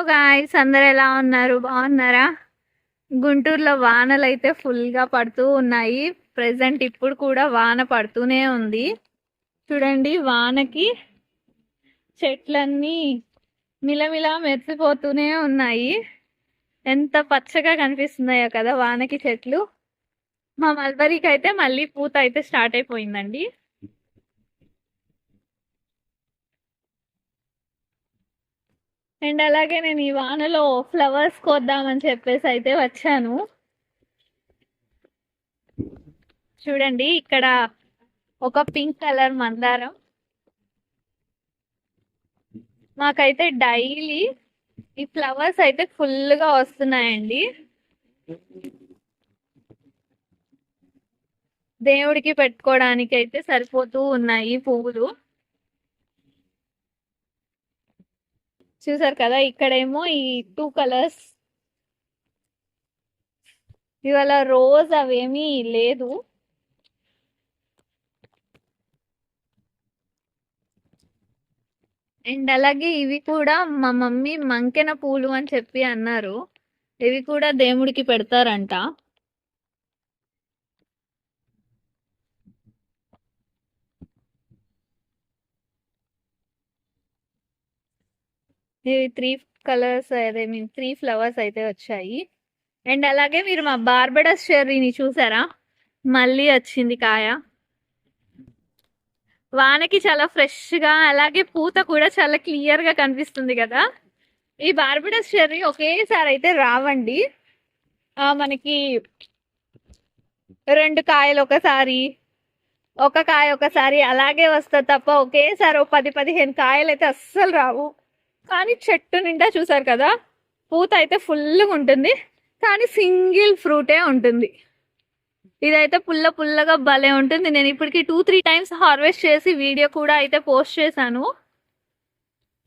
Hello guys అందరు ఎలా ఉన్నారు? బాగున్నారా? గుంటూరులో వానలు అయితే ఫుల్గా పడుతూ ఉన్నాయి. ప్రెసెంట్ ఇప్పుడు కూడా వాన పడుతూనే ఉంది. చూడండి వానకి చెట్లన్నీ మిలమిలా మెరిసిపోతూనే ఉన్నాయి. ఎంత పచ్చగా కనిపిస్తున్నాయో కదా వానకి చెట్లు. మా మల్బరీకి అయితే మళ్ళీ పూత అయితే స్టార్ట్ అయిపోయిందండి. అండ్ అలాగే నేను ఈ వానలో ఫ్లవర్స్ కోద్దామని చెప్పేసి అయితే వచ్చాను. చూడండి ఇక్కడ ఒక పింక్ కలర్ మందారం. మాకైతే డైలీ ఈ ఫ్లవర్స్ అయితే ఫుల్గా వస్తున్నాయండి. దేవుడికి పెట్టుకోవడానికి అయితే సరిపోతూ ఉన్నాయి పువ్వులు. చూసారు కదా ఇక్కడేమో ఈ టూ కలర్స్ ఇవాళ రోజ్ అవేమీ లేదు. అండ్ అలాగే ఇవి కూడా మా మమ్మీ మంకెన పూలు అని చెప్పి అన్నారు. ఇవి కూడా దేవుడికి పెడతారంట. ఇవి త్రీ కలర్స్ అదే మీన్ త్రీ ఫ్లవర్స్ అయితే వచ్చాయి. అండ్ అలాగే మీరు మా బార్బడస్ చెర్రీని చూసారా? మళ్ళీ వచ్చింది కాయ. వానకి చాలా ఫ్రెష్గా అలాగే పూత కూడా చాలా క్లియర్గా కనిపిస్తుంది కదా. ఈ బార్బడస్ చెర్రీ ఒకేసారి అయితే రావండి. మనకి రెండు కాయలు ఒకసారి ఒక కాయ ఒకసారి అలాగే వస్తుంది తప్ప ఒకేసారి పది పదిహేను కాయలు అయితే అస్సలు రావు. కానీ చెట్టు నిండా చూసారు కదా పూత అయితే ఫుల్గా ఉంటుంది. కానీ సింగిల్ ఫ్రూటే ఉంటుంది. ఇదైతే పుల్ల పుల్లగా భలే ఉంటుంది. నేను ఇప్పటికి టూ త్రీ టైమ్స్ హార్వెస్ట్ చేసి వీడియో కూడా అయితే పోస్ట్ చేశాను.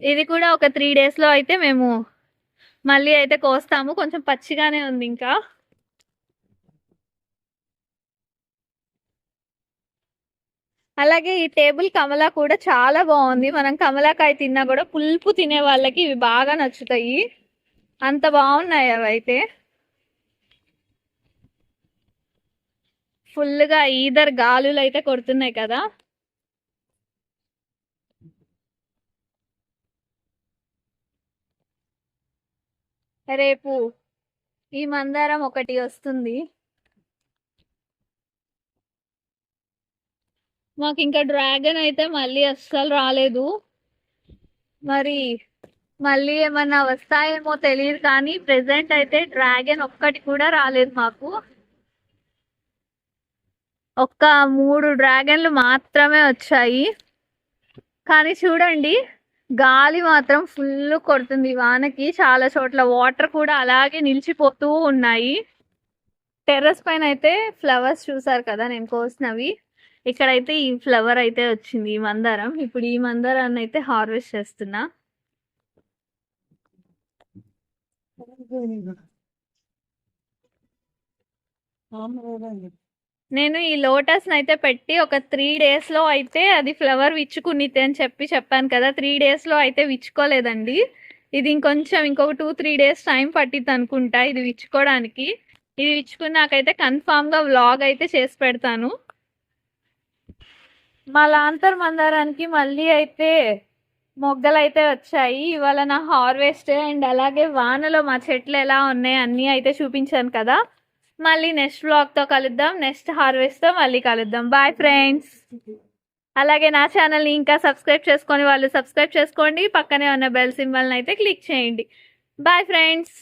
ఇది కూడా ఒక త్రీ డేస్లో అయితే మేము మళ్ళీ అయితే కోస్తాము. కొంచెం పచ్చిగానే ఉంది ఇంకా. అలాగే ఈ టేబుల్ కమలా కూడా చాలా బాగుంది. మనం కమలాకాయ తిన్నా కూడా పులుపు తినే వాళ్ళకి ఇవి బాగా నచ్చుతాయి. అంత బాగున్నాయి అవి అయితే. ఫుల్గా ఈదర్ గాలులు అయితే కొడుతున్నాయి కదా. రేపు ఈ మందారం ఒకటి వస్తుంది. మాకు ఇంకా డ్రాగన్ అయితే మళ్ళీ అస్సలు రాలేదు. మరి మళ్ళీ ఏమన్నా వస్తాయేమో తెలియదు కానీ ప్రెసెంట్ అయితే డ్రాగన్ ఒక్కటి కూడా రాలేదు మాకు. ఒక్క మూడు డ్రాగన్లు మాత్రమే వచ్చాయి. కానీ చూడండి గాలి మాత్రం ఫుల్ కొడుతుంది వానకి. చాలా చోట్ల వాటర్ కూడా అలాగే నిలిచిపోతూ ఉన్నాయి. టెర్రస్ పైన అయితే ఫ్లవర్స్ చూసారు కదా నేను కోసినవి. ఇక్కడైతే ఈ ఫ్లవర్ అయితే వచ్చింది ఈ మందారం. ఇప్పుడు ఈ మందారాన్ని అయితే హార్వెస్ట్ చేస్తున్నా. నేను ఈ లోటస్ అయితే పెట్టి ఒక త్రీ డేస్లో అయితే అది ఫ్లవర్ విచ్చుకునితే అని చెప్పి చెప్పాను కదా త్రీ డేస్లో అయితే విచ్చుకోలేదండి. ఇది ఇంకొంచెం ఇంకొక టూ త్రీ డేస్ టైం పట్టిద్ది అనుకుంటా ఇది విచ్చుకోవడానికి ఇది విచ్చుకున్నాకైతే కన్ఫామ్గా వ్లాగ్ అయితే చేసి పెడతాను. మా లాంతర్ మందారానికి మళ్ళీ అయితే మొగ్గలు అయితే వచ్చాయి. ఇవాళ నా హార్వెస్ట్ అండ్ అలాగే వానలో మా చెట్లు ఎలా ఉన్నాయి అన్నీ అయితే చూపించాను కదా. మళ్ళీ నెక్స్ట్తో కలుద్దాం. నెక్స్ట్ హార్వెస్ట్తో మళ్ళీ కలుద్దాం. బాయ్ ఫ్రెండ్స్ అలాగే నా ఛానల్ని ఇంకా సబ్స్క్రైబ్ చేసుకొని వాళ్ళు సబ్స్క్రైబ్ చేసుకోండి. పక్కనే ఉన్న బెల్ సింబల్ని అయితే క్లిక్ చేయండి. Bye friends